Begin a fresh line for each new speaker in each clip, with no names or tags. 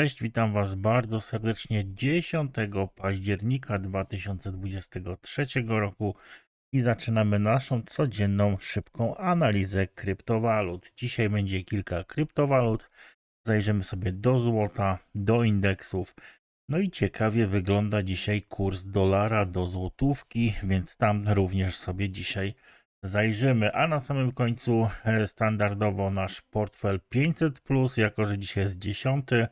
Cześć, witam Was bardzo serdecznie 10 października 2023 roku i zaczynamy naszą codzienną szybką analizę kryptowalut. Dzisiaj będzie kilka kryptowalut, zajrzymy sobie do złota, do indeksów. No i ciekawie wygląda dzisiaj kurs dolara do złotówki, więc tam również sobie dzisiaj zajrzymy. A na samym końcu e, standardowo nasz portfel 500, jako że dzisiaj jest 10, e,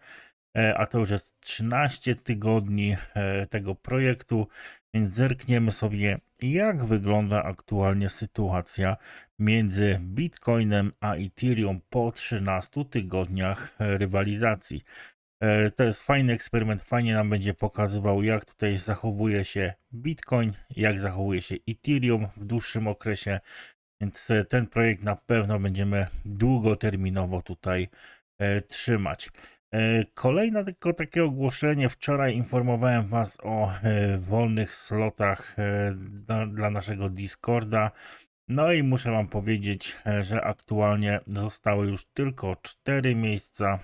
a to już jest 13 tygodni e, tego projektu, więc zerkniemy sobie, jak wygląda aktualnie sytuacja między Bitcoinem a Ethereum po 13 tygodniach rywalizacji. E, to jest fajny eksperyment, fajnie nam będzie pokazywał, jak tutaj zachowuje się Bitcoin, jak zachowuje się Ethereum w dłuższym okresie. Więc e, ten projekt na pewno będziemy długoterminowo tutaj e, trzymać. Kolejne tylko takie ogłoszenie. Wczoraj informowałem Was o wolnych slotach dla naszego Discorda. No i muszę Wam powiedzieć, że aktualnie zostały już tylko 4 miejsca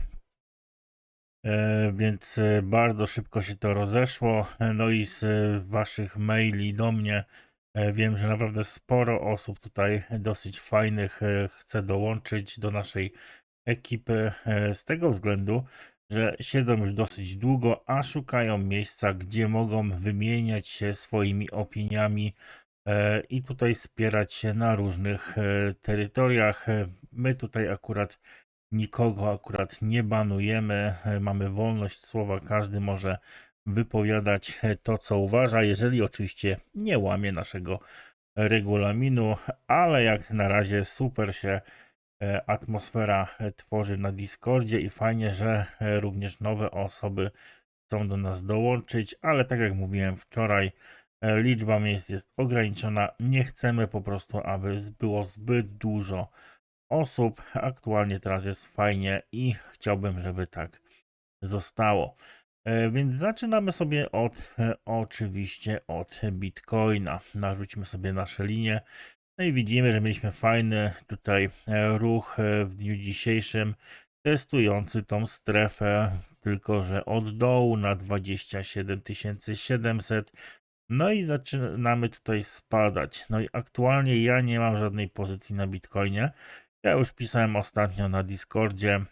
E, więc e, bardzo szybko się to rozeszło. E, no i z Waszych maili do mnie wiem, że naprawdę sporo osób tutaj dosyć fajnych chce dołączyć do naszej ekipy z tego względu, że siedzą już dosyć długo, a szukają miejsca, gdzie mogą wymieniać się swoimi opiniami i tutaj wspierać się na różnych terytoriach. My tutaj akurat nikogo akurat nie banujemy, e, mamy wolność słowa, każdy może wypowiadać e, to, co uważa, jeżeli oczywiście nie łamie naszego regulaminu, ale jak na razie super się e, atmosfera tworzy na Discordzie i fajnie, że również nowe osoby chcą do nas dołączyć, ale tak jak mówiłem wczoraj, liczba miejsc jest ograniczona. Nie chcemy po prostu, aby było zbyt dużo osób. Aktualnie teraz jest fajnie i chciałbym, żeby tak zostało. E, więc zaczynamy sobie od e, oczywiście od Bitcoina. Narzućmy sobie nasze linie. No i widzimy, że mieliśmy fajny tutaj e, ruch w dniu dzisiejszym testujący tą strefę, tylko że od dołu na 27 700. No i zaczynamy tutaj spadać. No i aktualnie ja nie mam żadnej pozycji na Bitcoinie. Ja już pisałem ostatnio na Discordzie,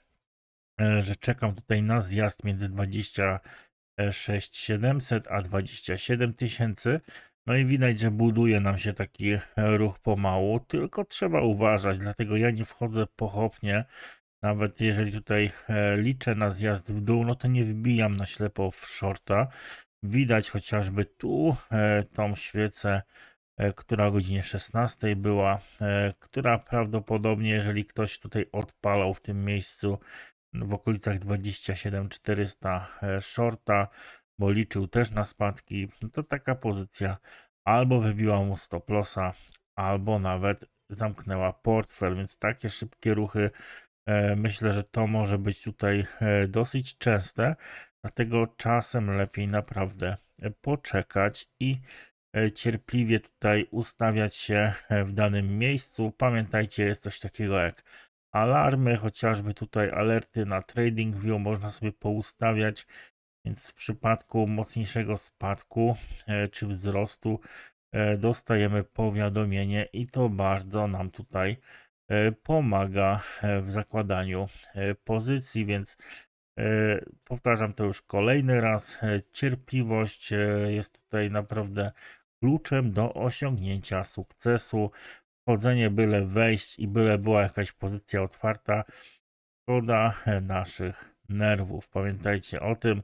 e, że czekam tutaj na zjazd między 26 700 a 27 tysięcy. No i widać, że buduje nam się taki ruch pomału, tylko trzeba uważać, dlatego ja nie wchodzę pochopnie. Nawet jeżeli tutaj e, liczę na zjazd w dół, no to nie wbijam na ślepo w shorta. Widać chociażby tu e, tą świecę E, która o godzinie 16 była, która prawdopodobnie, jeżeli ktoś tutaj odpalał w tym miejscu w okolicach 27400 e, shorta, bo liczył też na spadki, no to taka pozycja. Albo wybiła mu stop lossa, albo nawet zamknęła portfel, więc takie szybkie ruchy myślę, że to może być tutaj dosyć częste, dlatego czasem lepiej naprawdę poczekać i E, cierpliwie tutaj ustawiać się e, w danym miejscu. Pamiętajcie, jest coś takiego jak alarmy, chociażby tutaj alerty na TradingView można sobie poustawiać, więc w przypadku mocniejszego spadku e, czy wzrostu dostajemy powiadomienie i to bardzo nam tutaj pomaga w zakładaniu pozycji, więc powtarzam to już kolejny raz. Cierpliwość jest tutaj naprawdę kluczem do osiągnięcia sukcesu. Wchodzenie byle wejść i byle była jakaś pozycja otwarta, szkoda naszych nerwów. Pamiętajcie o tym,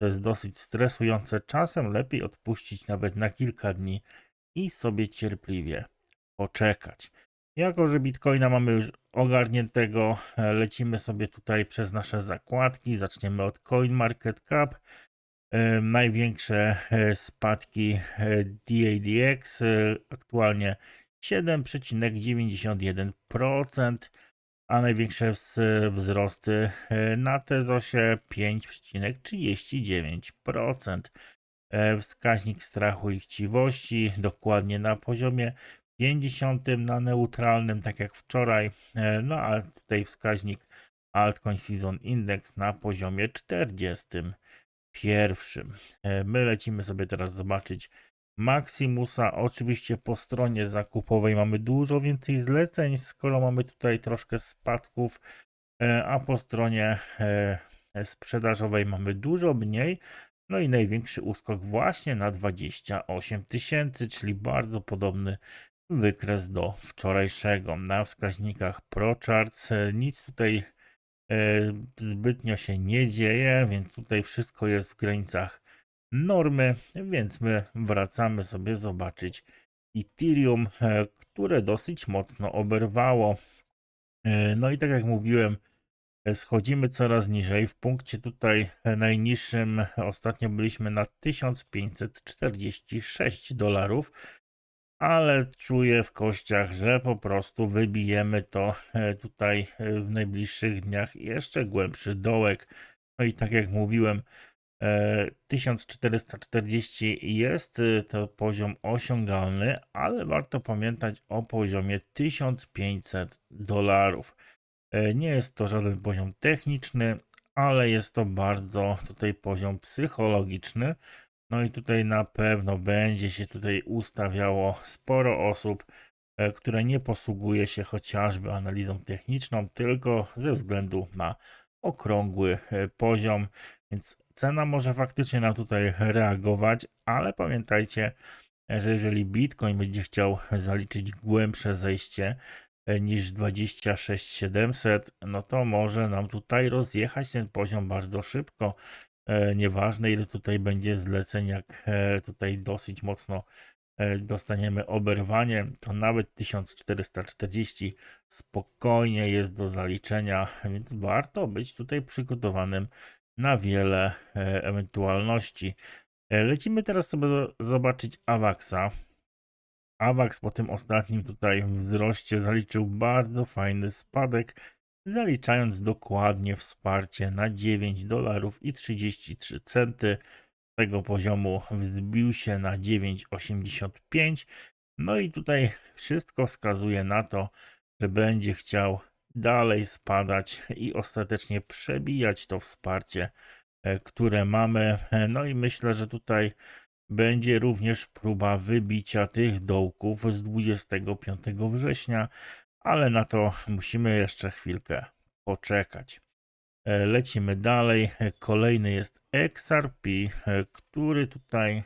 to jest dosyć stresujące. Czasem lepiej odpuścić nawet na kilka dni i sobie cierpliwie poczekać. Jako, że Bitcoina mamy już ogarniętego, lecimy sobie tutaj przez nasze zakładki. Zaczniemy od CoinMarketCap. E, największe e, spadki e, DADX aktualnie 7,91%, a największe wzrosty na Tezosie 5,39%. Wskaźnik strachu i chciwości dokładnie na poziomie 50 na neutralnym, tak jak wczoraj. No a tutaj wskaźnik Altcoin Season Index na poziomie 41. E, My lecimy sobie teraz zobaczyć Maximusa. Oczywiście po stronie zakupowej mamy dużo więcej zleceń, skoro mamy tutaj troszkę spadków, e, a po stronie e, sprzedażowej mamy dużo mniej. No i największy uskok właśnie na 28 tysięcy, czyli bardzo podobny wykres do wczorajszego. Na wskaźnikach ProCharts e, nic tutaj zbytnio się nie dzieje, więc tutaj wszystko jest w granicach normy, więc my wracamy sobie zobaczyć Ethereum, e, które dosyć mocno oberwało. E, No i tak jak mówiłem, e, schodzimy coraz niżej. W punkcie tutaj najniższym ostatnio byliśmy na 1546 dolarów, ale czuję w kościach, że po prostu wybijemy to tutaj w najbliższych dniach jeszcze głębszy dołek. No i tak jak mówiłem, 1440 jest e, to poziom osiągalny, ale warto pamiętać o poziomie 1500 dolarów. E, Nie jest to żaden poziom techniczny, ale jest to bardzo tutaj poziom psychologiczny. No i tutaj na pewno będzie się tutaj ustawiało sporo osób, e, które nie posługuje się chociażby analizą techniczną, tylko ze względu na okrągły e, poziom, więc cena może faktycznie nam tutaj reagować, ale pamiętajcie, że jeżeli Bitcoin będzie chciał zaliczyć głębsze zejście e, niż 26700, no to może nam tutaj rozjechać ten poziom bardzo szybko. E, Nieważne ile tutaj będzie zleceń, jak e, tutaj dosyć mocno dostaniemy oberwanie, to nawet 1440 spokojnie jest do zaliczenia, więc warto być tutaj przygotowanym na wiele e, ewentualności. E, Lecimy teraz sobie zobaczyć Avaxa. Avax po tym ostatnim tutaj wzroście zaliczył bardzo fajny spadek, zaliczając dokładnie wsparcie na 9 dolarów i 33 centy. Tego poziomu wzbił się na 9,85. No i tutaj wszystko wskazuje na to, że będzie chciał dalej spadać i ostatecznie przebijać to wsparcie, e, które mamy. E, No i myślę, że tutaj będzie również próba wybicia tych dołków z 25 września, ale na to musimy jeszcze chwilkę poczekać. E, Lecimy dalej. Kolejny jest XRP, który tutaj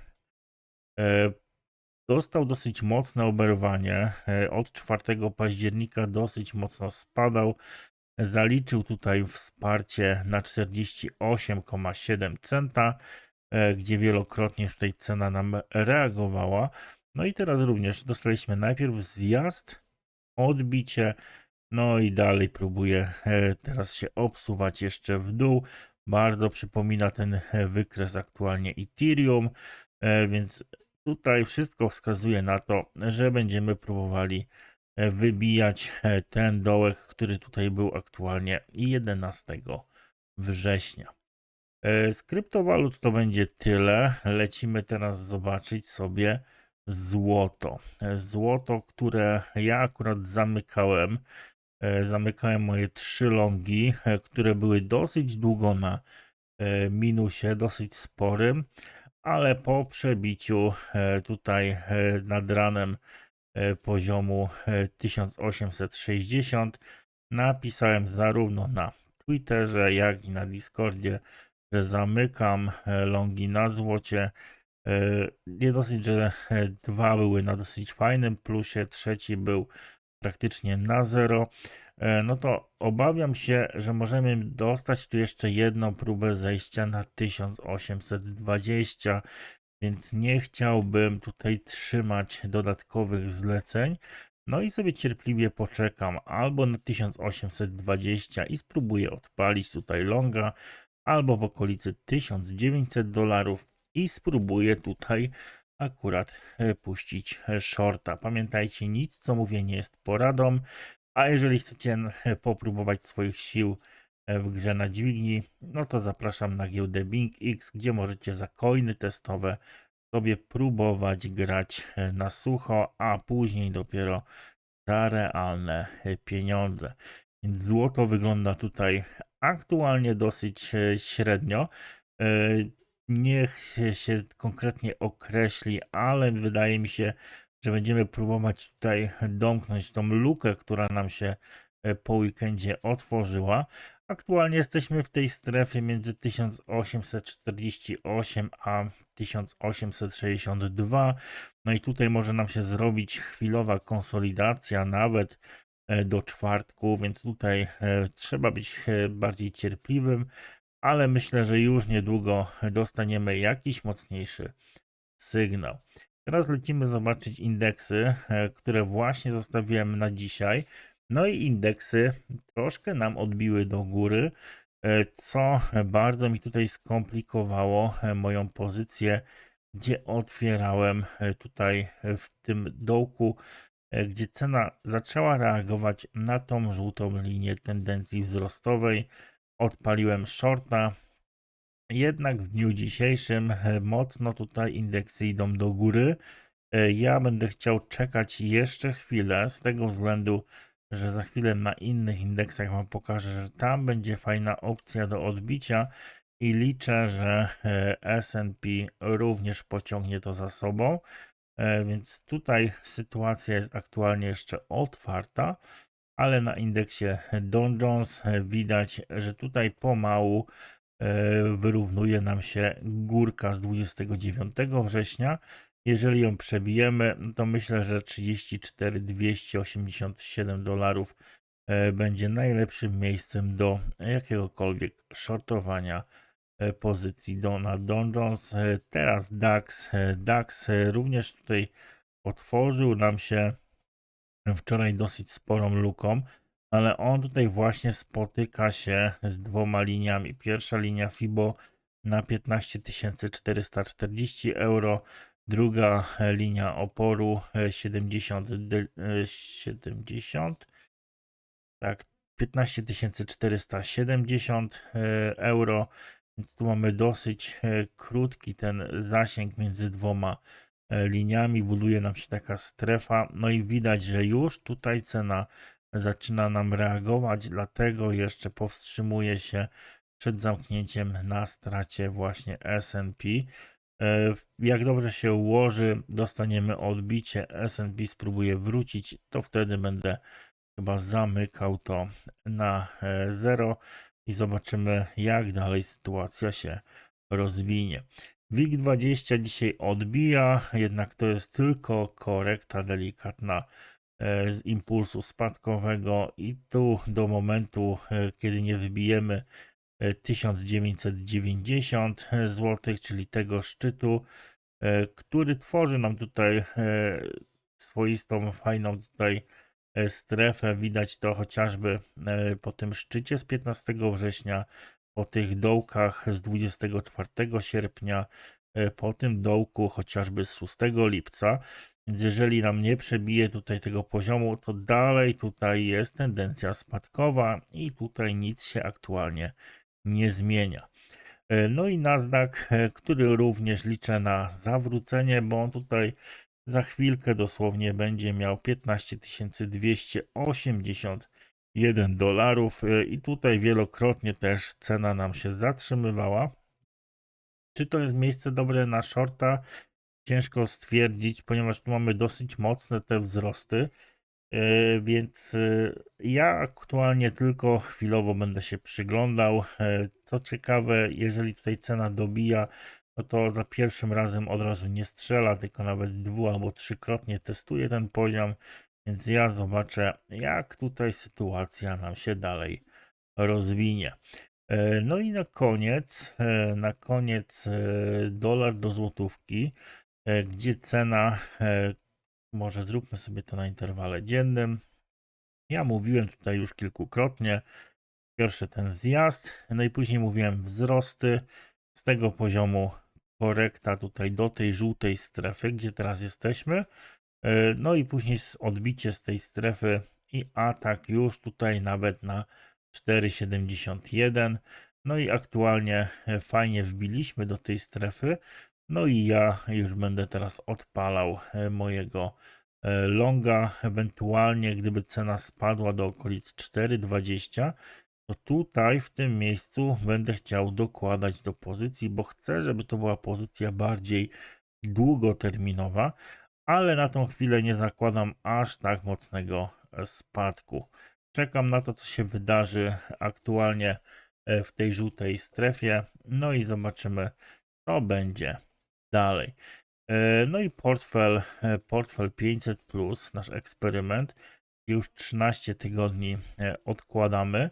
dostał dosyć mocne oberwanie. E, Od 4 października dosyć mocno spadał. Zaliczył tutaj wsparcie na 48,7 centa, e, gdzie wielokrotnie tutaj cena nam reagowała. No i teraz również dostaliśmy najpierw zjazd, odbicie, no i dalej próbuje e, teraz się obsuwać jeszcze w dół. Bardzo przypomina ten wykres aktualnie Ethereum, więc tutaj wszystko wskazuje na to, że będziemy próbowali e, wybijać e, ten dołek, który tutaj był aktualnie 11 września. E, Z kryptowalut to będzie tyle. Lecimy teraz zobaczyć sobie złoto. Złoto, które ja akurat zamykałem. Zamykałem moje trzy longi, które były dosyć długo na minusie, dosyć sporym, ale po przebiciu e, tutaj e, nad ranem e, poziomu e, 1860 napisałem zarówno na Twitterze, jak i na Discordzie, że zamykam longi na złocie. Nie dosyć, że dwa były na dosyć fajnym plusie, trzeci był praktycznie na zero. E, No to obawiam się, że możemy dostać tu jeszcze jedną próbę zejścia na 1820, więc nie chciałbym tutaj trzymać dodatkowych zleceń. No i sobie cierpliwie poczekam albo na 1820 i spróbuję odpalić tutaj longa, albo w okolicy 1900 dolarów i spróbuję tutaj akurat e, puścić e, shorta. Pamiętajcie, nic co mówię nie jest poradą, a jeżeli chcecie popróbować swoich sił e, w grze na dźwigni, no to zapraszam na giełdę BingX, gdzie możecie za coiny testowe sobie próbować grać e, na sucho, a później dopiero za realne e, pieniądze. Więc złoto wygląda tutaj aktualnie dosyć średnio. Niech się konkretnie określi, ale wydaje mi się, że będziemy próbować tutaj domknąć tą lukę, która nam się e, po weekendzie otworzyła. Aktualnie jesteśmy w tej strefie między 1848 a 1862. No i tutaj może nam się zrobić chwilowa konsolidacja, nawet e, do czwartku, więc tutaj e, trzeba być bardziej cierpliwym, ale myślę, że już niedługo dostaniemy jakiś mocniejszy sygnał. Teraz lecimy zobaczyć indeksy, które właśnie zostawiłem na dzisiaj. No i indeksy troszkę nam odbiły do góry, co bardzo mi tutaj skomplikowało moją pozycję, gdzie otwierałem tutaj w tym dołku, gdzie cena zaczęła reagować na tą żółtą linię tendencji wzrostowej. Odpaliłem shorta. Jednak w dniu dzisiejszym mocno tutaj indeksy idą do góry. Ja będę chciał czekać jeszcze chwilę z tego względu, że za chwilę na innych indeksach Wam pokażę, że tam będzie fajna opcja do odbicia i liczę, że e, S&P również pociągnie to za sobą. E, więc tutaj sytuacja jest aktualnie jeszcze otwarta, ale na indeksie Dow Jones widać, że tutaj pomału e, wyrównuje nam się górka z 29 września jeżeli ją przebijemy, to myślę, że 34 287 dolarów e, będzie najlepszym miejscem do jakiegokolwiek shortowania e, pozycji do, na Dow Jones. E, teraz DAX. DAX również tutaj otworzył nam się wczoraj dosyć sporą luką, ale on tutaj właśnie spotyka się z dwoma liniami. Pierwsza linia FIBO na 15 440 euro, Druga e, linia oporu 70, 70 e, tak, 15 470 e, euro. Więc tu mamy dosyć krótki ten zasięg między dwoma liniami. Buduje nam się taka strefa. No i widać, że już tutaj cena zaczyna nam reagować, dlatego jeszcze powstrzymuje się przed zamknięciem na stracie właśnie S&P. E, jak dobrze się ułoży, dostaniemy odbicie, S&P spróbuje wrócić, to wtedy będę chyba zamykał to na e, zero i zobaczymy jak dalej sytuacja się rozwinie. WIG20 dzisiaj odbija, jednak to jest tylko korekta delikatna z impulsu spadkowego i tu do momentu, kiedy nie wybijemy 1990 zł, czyli tego szczytu, e, który tworzy nam tutaj e, swoistą, fajną tutaj e, strefę. Widać to chociażby po tym szczycie z 15 września, po tych dołkach z 24 sierpnia, po tym dołku chociażby z 6 lipca. Więc jeżeli nam nie przebije tutaj tego poziomu, to dalej tutaj jest tendencja spadkowa i tutaj nic się aktualnie nie zmienia. E, no i Nasdaq, e, który również liczę na zawrócenie, bo on tutaj za chwilkę dosłownie będzie miał 15 281 dolarów e, i tutaj wielokrotnie też cena nam się zatrzymywała. Czy to jest miejsce dobre na shorta? Ciężko stwierdzić, ponieważ tu mamy dosyć mocne te wzrosty. E, więc e, ja aktualnie tylko chwilowo będę się przyglądał. E, co ciekawe, jeżeli tutaj cena dobija, no to za pierwszym razem od razu nie strzela, tylko nawet dwu albo trzykrotnie testuje ten poziom. Więc ja zobaczę, jak tutaj sytuacja nam się dalej rozwinie. No i na koniec, na koniec dolar do złotówki, gdzie cena może zróbmy sobie to na interwale dziennym. Ja mówiłem tutaj już kilkukrotnie. Pierwszy ten zjazd, no i później mówiłem wzrosty z tego poziomu korekta tutaj do tej żółtej strefy, gdzie teraz jesteśmy. E, no i później odbicie z tej strefy i atak już tutaj nawet na 4,71. No i aktualnie e, fajnie wbiliśmy do tej strefy. No i ja już będę teraz odpalał e, mojego e, longa, ewentualnie gdyby cena spadła do okolic 4,20, to tutaj w tym miejscu będę chciał dokładać do pozycji, bo chcę, żeby to była pozycja bardziej długoterminowa, ale na tą chwilę nie zakładam aż tak mocnego spadku. Czekam na to, co się wydarzy aktualnie e, w tej żółtej strefie, no i zobaczymy, co będzie dalej. E, No i portfel, e, portfel 500, plus, nasz eksperyment, już 13 tygodni odkładamy.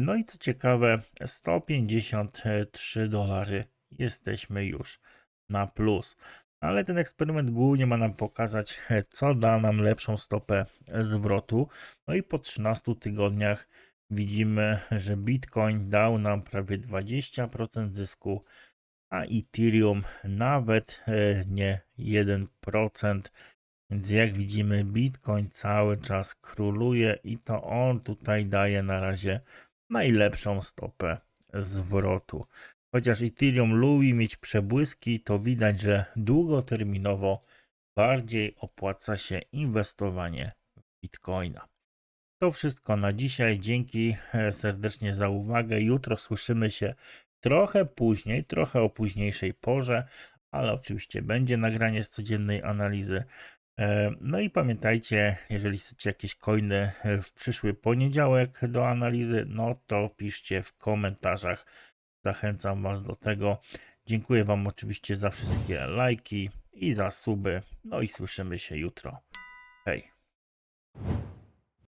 No i co ciekawe, 153 dolary jesteśmy już na plus. Ale ten eksperyment głównie ma nam pokazać, co da nam lepszą stopę zwrotu. No i po 13 tygodniach widzimy, że Bitcoin dał nam prawie 20% zysku, a Ethereum nawet e, nie 1%. Więc jak widzimy, Bitcoin cały czas króluje i to on tutaj daje na razie najlepszą stopę zwrotu. Chociaż Ethereum lubi mieć przebłyski, to widać, że długoterminowo bardziej opłaca się inwestowanie w Bitcoina. To wszystko na dzisiaj. Dzięki e, serdecznie za uwagę. Jutro słyszymy się trochę później, trochę o późniejszej porze, ale oczywiście będzie nagranie z codziennej analizy. E, No i pamiętajcie, jeżeli chcecie jakieś coiny e, w przyszły poniedziałek do analizy, no to piszcie w komentarzach. Zachęcam Was do tego. Dziękuję Wam oczywiście za wszystkie lajki i za suby. No i słyszymy się jutro. Hej.